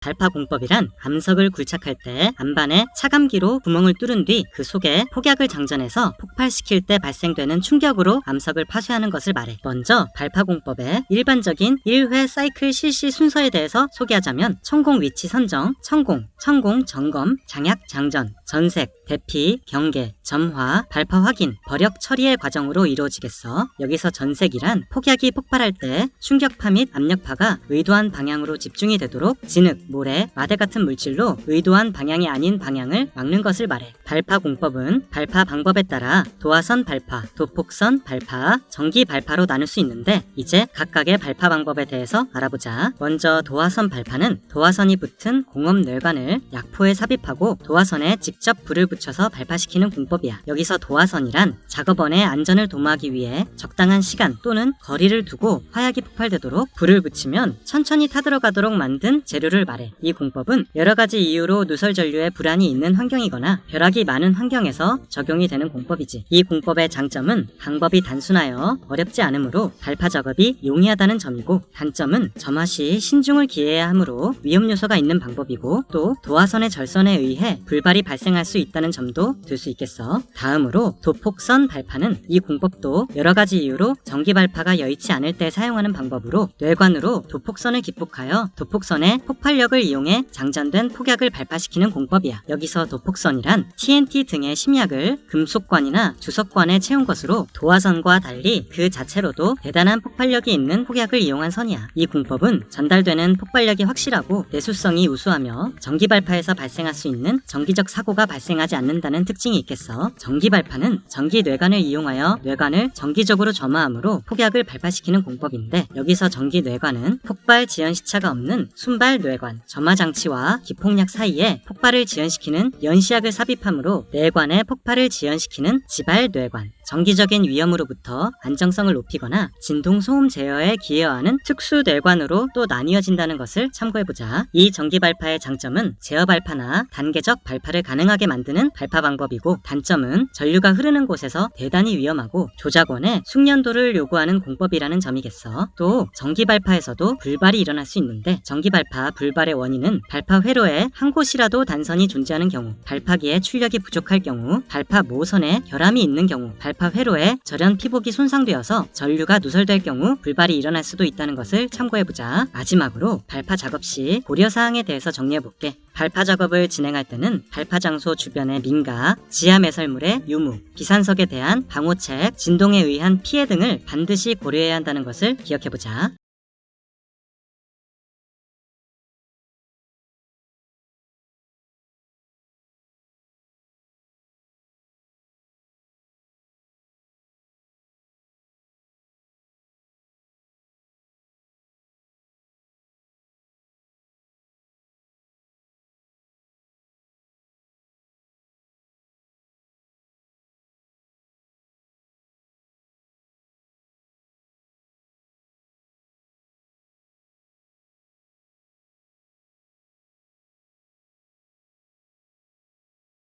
발파 공법이란 암석을 굴착할 때 안반에 차감기로 구멍을 뚫은 뒤 그 속에 폭약을 장전해서 폭발시킬 때 발생되는 충격으로 암석을 파쇄하는 것을 말해. 먼저 발파 공법의 일반적인 1회 사이클 실시 순서에 대해서 소개하자면 천공 위치 선정, 천공, 천공 점검, 장약 장전, 전색, 대피, 경계, 점화, 발파 확인, 버력 처리의 과정으로 이루어지겠어. 여기서 전색이란 폭약이 폭발할 때 충격파 및 압력파가 의도한 방향으로 집중이 되도록 진흙, 모래, 마대 같은 물질로 의도한 방향이 아닌 방향을 막는 것을 말해. 발파 공법은 발파 방법에 따라 도화선 발파, 도폭선 발파, 전기 발파로 나눌 수 있는데 이제 각각의 발파 방법에 대해서 알아보자. 먼저 도화선 발파는 도화선이 붙은 공업 뇌관을 약포에 삽입하고 도화선에 직접 불을 붙여 서 발파시키는 공법이야. 여기서 도화선이란 작업원의 안전을 도모하기 위해 적당한 시간 또는 거리를 두고 화약이 폭발되도록 불을 붙이면 천천히 타들어가도록 만든 재료를 말해. 이 공법은 여러 가지 이유로 누설 전류에 불안이 있는 환경이거나 벼락이 많은 환경에서 적용이 되는 공법이지. 이 공법의 장점은 방법이 단순하여 어렵지 않으므로 발파 작업이 용이하다는 점이고 단점은 점화 시 신중을 기해야 하므로 위험 요소가 있는 방법이고 또 도화선의 절선에 의해 불발이 발생할 수 있다는 점도 들 수 있겠어. 다음으로 도폭선 발파는 이 공법도 여러 가지 이유로 전기 발파가 여의치 않을 때 사용하는 방법으로 뇌관으로 도폭선을 기폭하여 도폭선의 폭발력을 이용해 장전된 폭약을 발파시키는 공법이야. 여기서 도폭선이란 TNT 등의 심약을 금속관이나 주석관에 채운 것으로 도화선과 달리 그 자체로도 대단한 폭발력이 있는 폭약을 이용한 선이야. 이 공법은 전달되는 폭발력이 확실하고 내수성이 우수하며 전기 발파에서 발생할 수 있는 정기적 사고가 발생하지 않는다는 특징이 있겠어. 전기 발파는 전기 뇌관을 이용하여 뇌관을 정기적으로 점화함으로 폭약을 발파시키는 공법인데 여기서 전기 뇌관은 폭발 지연 시차가 없는 순발 뇌관, 점화 장치와 기폭약 사이에 폭발을 지연시키는 연시약을 삽입함으로 뇌관의 폭발을 지연시키는 지발 뇌관, 정기적인 위험으로부터 안정성을 높이거나 진동 소음 제어에 기여하는 특수 뇌관으로 또 나뉘어진다는 것을 참고해보자. 이 전기 발파의 장점은 제어 발파나 단계적 발파를 가능하게 만드 는 발파 방법이고 단점은 전류가 흐르는 곳에서 대단히 위험하고 조작원의 숙련도를 요구하는 공법이라는 점이겠어. 또 전기 발파에서도 불발이 일어날 수 있는데 전기 발파 불발의 원인은 발파 회로에 한 곳이라도 단선이 존재하는 경우, 발파기에 출력이 부족할 경우, 발파 모선에 결함이 있는 경우, 발파 회로에 절연 피복이 손상되어서 전류가 누설될 경우 불발이 일어날 수도 있다는 것을 참고해보자. 마지막으로 발파 작업 시 고려사항에 대해서 정리해볼게. 발파 작업을 진행할 때는 발파 장소 주변의 민가, 지하 매설물의 유무, 비산석에 대한 방호책, 진동에 의한 피해 등을 반드시 고려해야 한다는 것을 기억해보자.